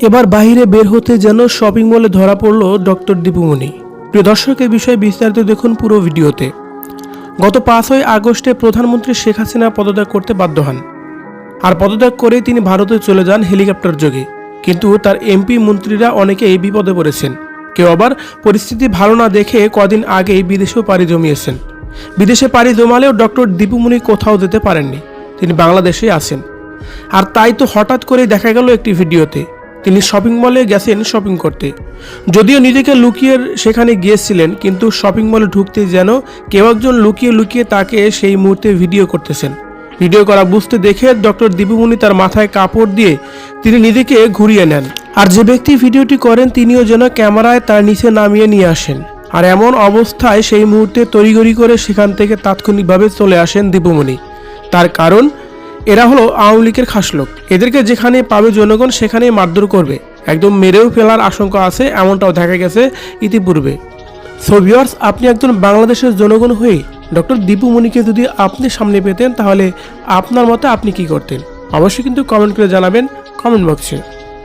এবার বাইরে বের হতে যেন শপিং মলে ধরা পড়ল ডক্টর দীপুমণি। প্রিয় দর্শক এই বিষয়ে বিস্তারিত দেখুন পুরো ভিডিওতে। গত পাঁচই আগস্টে প্রধানমন্ত্রী শেখ হাসিনা পদত্যাগ করতে বাধ্য হন। আর পদত্যাগ করে তিনি ভারতে চলে যান হেলিকপ্টার যোগে। কিন্তু তার এমপি মন্ত্রীরা অনেকেই বিপদে পড়েছেন। কেউ আবার পরিস্থিতি ভালো না দেখে কদিন আগেই বিদেশেও পাড়ি জমিয়েছেন। বিদেশে পাড়ি জমালেও ডক্টর দীপুমণি কোথাও যেতে পারেননি। তিনি বাংলাদেশেই আছেন। আর তাই তো হঠাৎ করে দেখা গেল একটি ভিডিওতে। তিনি শপিং মলে গেছেন শপিং করতে। যদিও নিজেকে লুকিয়ে সেখানে গিয়েছিলেন, কিন্তু শপিং মলে ঢুকতে যেন কেউ একজন লুকিয়ে লুকিয়ে তাকে সেই মুহূর্তে ভিডিও করতেছেন। ভিডিও করা বুঝতে দেখে ডক্টর দীপুমণি তার মাথায় কাপড় দিয়ে তিনি নিজেকে ঘুরিয়ে নেন। আর যে ব্যক্তি ভিডিওটি করেন, তিনিও যেন ক্যামেরায় তার নিচে নামিয়ে নিয়ে আসেন। আর এমন অবস্থায় সেই মুহূর্তে তড়িগড়ি করে সেখান থেকে তাৎক্ষণিকভাবে চলে আসেন দীপুমণি। তার কারণ এরা হলো আওয়ামী লীগের খাস লোক। এদেরকে যেখানে পাবে জনগণ সেখানে মারধর করবে। একদম মেরেও ফেলার আশঙ্কা আছে, এমনটাও দেখা গেছে ইতিপূর্বে। সো ভিওয়ার্স আপনি একজন বাংলাদেশের জনগণ হয়ে ডক্টর দীপু মণিকে যদি আপনি সামনে পেতেন, তাহলে আপনার মতে আপনি কি করতেন? অবশ্যই কিন্তু কমেন্ট করে জানাবেন কমেন্ট বক্সে